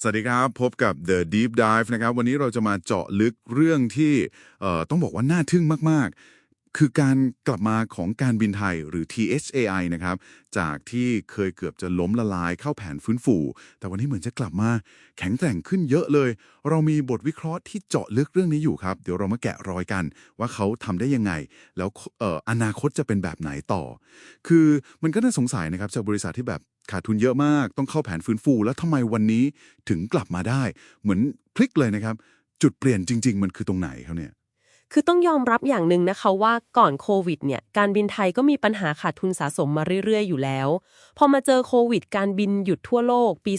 สวัสดีครับพบกับ The Deep Dive นะครับ วันนี้เราจะมาเจาะลึกเรื่องที่ต้องบอกว่าน่าทึ่งมาก ๆ คือการกลับมาของการบินไทยหรือ THAI นะครับ จากที่เคยเกือบจะล้มละลายเข้าแผนฟื้นฟู แต่วันนี้เหมือนจะกลับมาแข็งแกร่งขึ้นเยอะเลย เรามีบทวิเคราะห์ที่เจาะลึกเรื่องนี้อยู่ครับ เดี๋ยวเรามาแกะรอยกัน ว่าเขาทำได้ยังไง แล้วอออนาคตจะเป็นแบบไหนต่อ คือมันก็น่าสงสัยนะครับจากบริษัทที่แบบขาดทุนเยอะมาก ต้องเข้าแผนฟื้นฟู แล้วทำไมวันนี้ถึงกลับมาได้ เหมือนพลิกเลยนะครับ จุดเปลี่ยนจริง ๆ มันคือตรงไหนครับเนี่ย คือต้องยอมรับอย่างหนึ่งนะคะว่าก่อนโควิดเนี่ยการบินไทยก็มีปัญหาขาดทุนสะสมมาเรื่อย ๆ อยู่แล้ว พอมาเจอโควิด การบินหยุดทั่วโลกปี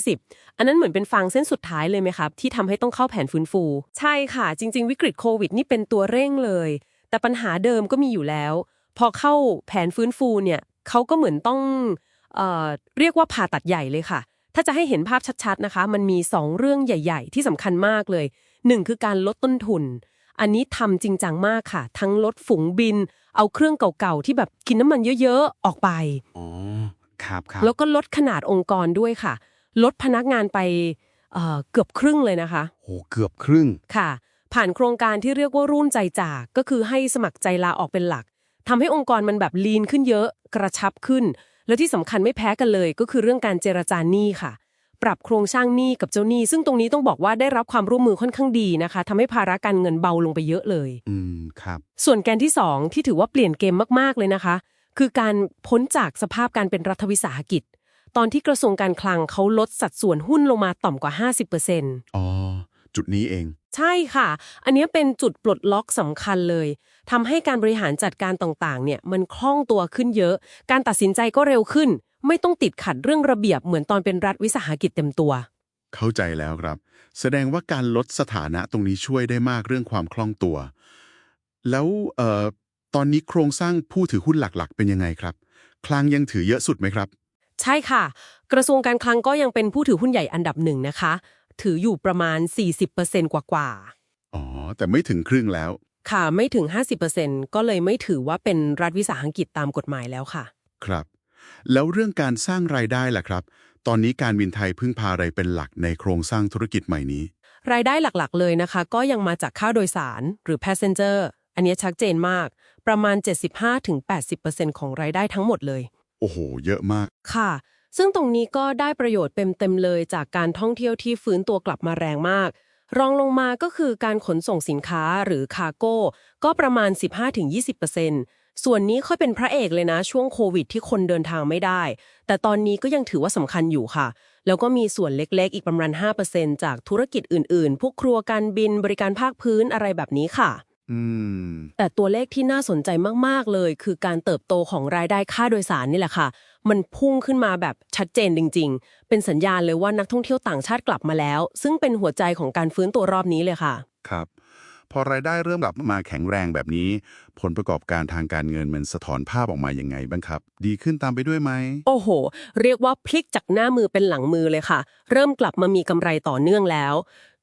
2020 อันนั้นเหมือนเป็นฟางเส้นสุดท้ายเลยไหมครับ ที่ทำให้ต้องเข้าแผนฟื้นฟู ใช่ค่ะ จริง ๆ วิกฤตโควิด นี่เป็นตัวเร่งเลย แต่ปัญหาเดิมก็มีอยู่แล้ว พอเข้าแผนฟื้นฟูเนี่ยเขาก็เหมือนต้องเอ่อเรียกว่าผ่าตัดใหญ่เลยค่ะ ถ้าจะให้เห็นภาพชัดๆนะคะ มันมี 2 เรื่องใหญ่ ๆ ที่สำคัญมากเลย 1 คือการลดต้นทุน อันนี้ทำจริงจังมากค่ะ ทั้งลดฝูงบิน เอาเครื่องเก่าๆที่แบบกินน้ำมันเยอะๆออกไปอ๋อครับครับแล้วก็ลดขนาดองค์กรด้วยค่ะ ลดพนักงานไปเอ่อเกือบครึ่งเลยนะคะโหเกือบครึ่งค่ะ ผ่านโครงการที่เรียกว่ารุ่นใจจากก็คือให้สมัครใจลาออกเป็นหลักทำให้องค์กรมันแบบลีนขึ้นเยอะกระชับขึ้น แล้วที่สำคัญไม่แพ้กันเลย ก็คือเรื่องการเจรจาหนี้ค่ะ ปรับโครงสร้างหนี้กับเจ้าหนี้ ซึ่งตรงนี้ต้องบอกว่าได้รับความร่วมมือค่อนข้างดีนะคะทำให้ภาระการเงินเบาลงไปเยอะเลย อืมครับ ส่วนแกนที่ 2 ที่ถือว่าเปลี่ยนเกมมากๆเลยนะคะ คือการพ้นจากสภาพการเป็นรัฐวิสาหกิจ ตอนที่กระทรวงการคลังเขาลดสัดส่วนหุ้นลงมาต่ำกว่า 50%อ๋อ จุดนี้เอง ใช่ค่ะ อันนี้เป็นจุดปลดล็อกสำคัญเลยทำให้การบริหารจัดการต่างๆ เนี่ยมันคล่องตัวขึ้นเยอะ การตัดสินใจก็เร็วขึ้น ไม่ต้องติดขัดเรื่องระเบียบเหมือนตอนเป็นรัฐวิสาหกิจเต็มตัว เข้าใจแล้วครับ แสดงว่าการลดสถานะตรงนี้ช่วยได้มากเรื่องความคล่องตัว แล้วเอ่อตอนนี้โครงสร้างผู้ถือหุ้นหลักๆ เป็นยังไงครับ คลังยังถือเยอะสุดไหมครับ ใช่ค่ะ กระทรวงการคลังก็ยังเป็นผู้ถือหุ้นใหญ่อันดับหนึ่งนะคะ ถืออยู่ประมาณ 40%กว่าๆอ๋อ แต่ไม่ถึงครึ่งแล้ว ค่ะไม่ถึง 50%ก็เลยไม่ถือว่าเป็นรัฐวิสาหกิจตามกฎหมายแล้วค่ะ ครับ แล้วเรื่องการสร้างรายได้ล่ะครับ ตอนนี้การบินไทยพึ่งพาอะไรเป็นหลักในโครงสร้างธุรกิจใหม่นี้ รายได้หลักๆ เลยนะคะ ก็ยังมาจากค่าโดยสารหรือ passenger อันนี้ชัดเจนมาก ประมาณ 75-80%ของรายได้ทั้งหมดเลย โอ้โห เยอะมาก ค่ะ ซึ่งตรงนี้ก็ได้ประโยชน์เต็มๆเลย จากการท่องเที่ยวที่ฟื้นตัวกลับมาแรงมาก รองลงมาก็คือการขนส่งสินค้าหรือคาร์โก้ ก็ประมาณ 15-20% ส่วนนี้ค่อยเป็นพระเอกเลยนะ ช่วงโควิดที่คนเดินทางไม่ได้ แต่ตอนนี้ก็ยังถือว่าสำคัญอยู่ค่ะ แล้วก็มีส่วนเล็กๆ อีกประมาณ 5%จากธุรกิจอื่นๆ พวกครัวการบินบริการภาคพื้นอะไรแบบนี้ค่ะ อืม แต่ตัวเลขที่น่าสนใจมากๆเลย คือการเติบโตของรายได้ค่าโดยสารนี่แหละค่ะ มันพุ่งขึ้นมาแบบชัดเจนจริง ๆ เป็นสัญญาณเลยว่านักท่องเที่ยวต่างชาติกลับมาแล้ว ซึ่งเป็นหัวใจของการฟื้นตัวรอบนี้เลยค่ะ ครับ พอรายได้เริ่มกลับมาแข็งแรงแบบนี้ ผลประกอบการทางการเงินมันสะท้อนภาพออกมายังไงบ้างครับ ดีขึ้นตามไปด้วยไหม โอ้โห เรียกว่าพลิกจากหน้ามือเป็นหลังมือเลยค่ะ เริ่มกลับมามีกำไรต่อเนื่องแล้ว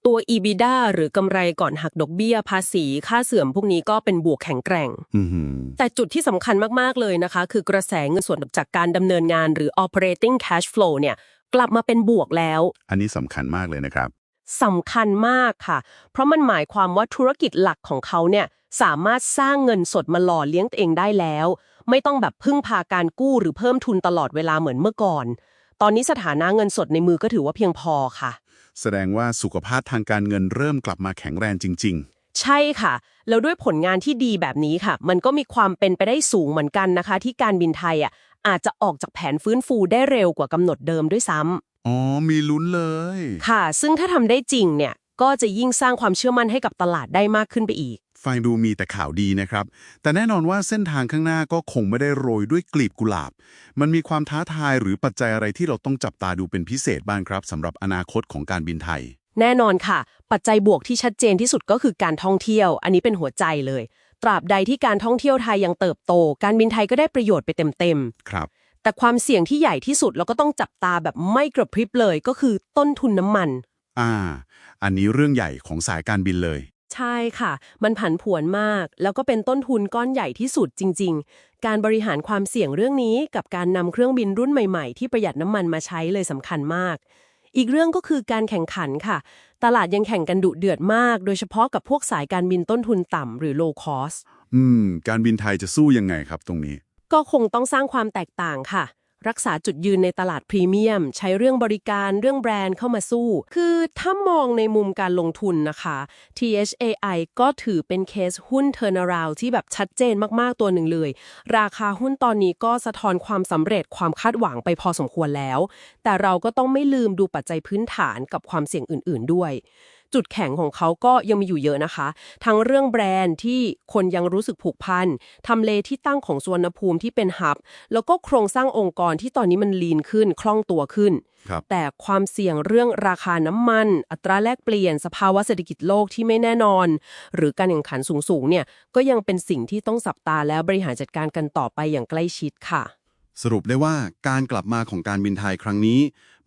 ตัว EBITDA หรือกำไรก่อนหักดอกเบี้ยภาษี ค่าเสื่อมพวกนี้ก็เป็นบวกแข็งแกร่งอือหือแต่จุดที่สำคัญมากๆเลยนะคะ คือกระแสเงินส่วนจากการดำเนินงานหรือ operating cash flow เนี่ยกลับมาเป็นบวกแล้ว อันนี้สำคัญมากเลยนะครับ สำคัญมากค่ะ เพราะมันหมายความว่าธุรกิจหลักของเขาเนี่ยสามารถสร้างเงินสดมาหล่อเลี้ยงตัวเองได้แล้ว ไม่ต้องแบบพึ่งพาการกู้หรือเพิ่มทุนตลอดเวลาเหมือนเมื่อก่อน ตอนนี้สถานะเงินสดในมือก็ถือว่าเพียงพอค่ะ แสดงว่าสุขภาพทางการเงินเริ่มกลับมาแข็งแรงจริงใช่ค่ะ แล้วด้วยผลงานที่ดีแบบนี้ค่ะ มันก็มีความเป็นไปได้สูงเหมือนกันนะคะ ที่การบินไทยอะอาจจะออกจากแผนฟื้นฟูได้เร็วกว่ากำหนดเดิมด้วยซ้ำๆ อ๋อ มีลุ้นเลย ค่ะ ซึ่งถ้าทำได้จริงเนี่ย ก็จะยิ่งสร้างความเชื่อมั่นให้กับตลาดได้มากขึ้นไปอีก ฟังดูมีแต่ข่าวดีนะครับ แต่แน่นอนว่าเส้นทางข้างหน้าก็คงไม่ได้โรยด้วยกลีบกุหลาบ มันมีความท้าทายหรือปัจจัยอะไรที่เราต้องจับตาดูเป็นพิเศษบ้างครับสำหรับอนาคตของการบินไทย แน่นอนค่ะ ปัจจัยบวกที่ชัดเจนที่สุดก็คือการท่องเที่ยว อันนี้เป็นหัวใจเลย ตราบใดที่การท่องเที่ยวไทยยังเติบโต การบินไทยก็ได้ประโยชน์ไปเต็มครับๆ แต่ความเสี่ยงที่ใหญ่ที่สุดแล้วก็ต้องจับตาแบบไม่กระพริบเลยก็คือต้นทุนน้ำมัน อ่า อันนี้เรื่องใหญ่ของสายการบินเลย ใช่ค่ะ มันผันผวนมาก แล้วก็เป็นต้นทุนก้อนใหญ่ที่สุดจริง ๆ การบริหารความเสี่ยงเรื่องนี้กับการนำเครื่องบินรุ่นใหม่ๆ ที่ประหยัดน้ำมันมาใช้เลยสำคัญมาก อีกเรื่องก็คือการแข่งขันค่ะ ตลาดยังแข่งกันดุเดือดมาก โดยเฉพาะกับพวกสายการบินต้นทุนต่ำหรือ low cost อืม การบินไทยจะสู้ยังไงครับตรงนี้ ก็คงต้องสร้างความแตกต่างค่ะ รักษาจุดยืนในตลาดพรีเมียม ใช้เรื่องบริการเรื่องแบรนด์เข้ามาสู้ คือถ้ามองในมุมการลงทุนนะคะ THAI ก็ถือเป็นเคสหุ้น turnaround ที่แบบชัดเจนมากๆตัวหนึ่งเลย ราคาหุ้นตอนนี้ก็สะท้อนความสำเร็จความคาดหวังไปพอสมควรแล้ว แต่เราก็ต้องไม่ลืมดูปัจจัยพื้นฐานกับความเสี่ยงอื่น ๆด้วย จุดแข็งของเขาก็ยังมีอยู่เยอะนะคะ ทั้งเรื่องแบรนด์ที่คนยังรู้สึกผูกพันทำเลที่ตั้งของสวนภูมิที่เป็นฮับ แล้วก็โครงสร้างองค์กรที่ตอนนี้มันลีนขึ้นคล่องตัวขึ้นครับแต่ความเสี่ยงเรื่องราคาน้ำมัน อัตราแลกเปลี่ยนสภาวะเศรษฐกิจโลกที่ไม่แน่นอน หรือการแข่งขันสูงๆเนี่ยก็ยังเป็นสิ่งที่ต้องสับตาและบริหารจัดการกันต่อไปอย่างใกล้ชิดค่ะ สรุปได้ว่าการกลับมาของการบินไทยครั้งนี้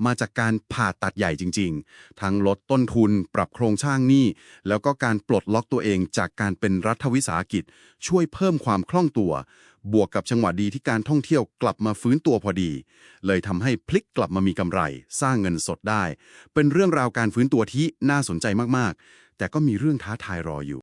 มาจากการผ่าตัดใหญ่จริง ๆ ทั้งลดต้นทุน ปรับโครงสร้างหนี้ แล้วก็การปลดล็อกตัวเองจากการเป็นรัฐวิสาหกิจ ช่วยเพิ่มความคล่องตัว บวกกับจังหวะดีที่การท่องเที่ยวกลับมาฟื้นตัวพอดี เลยทำให้พลิกกลับมามีกำไร สร้างเงินสดได้ เป็นเรื่องราวการฟื้นตัวที่น่าสนใจมากๆ แต่ก็มีเรื่องท้าทายรออยู่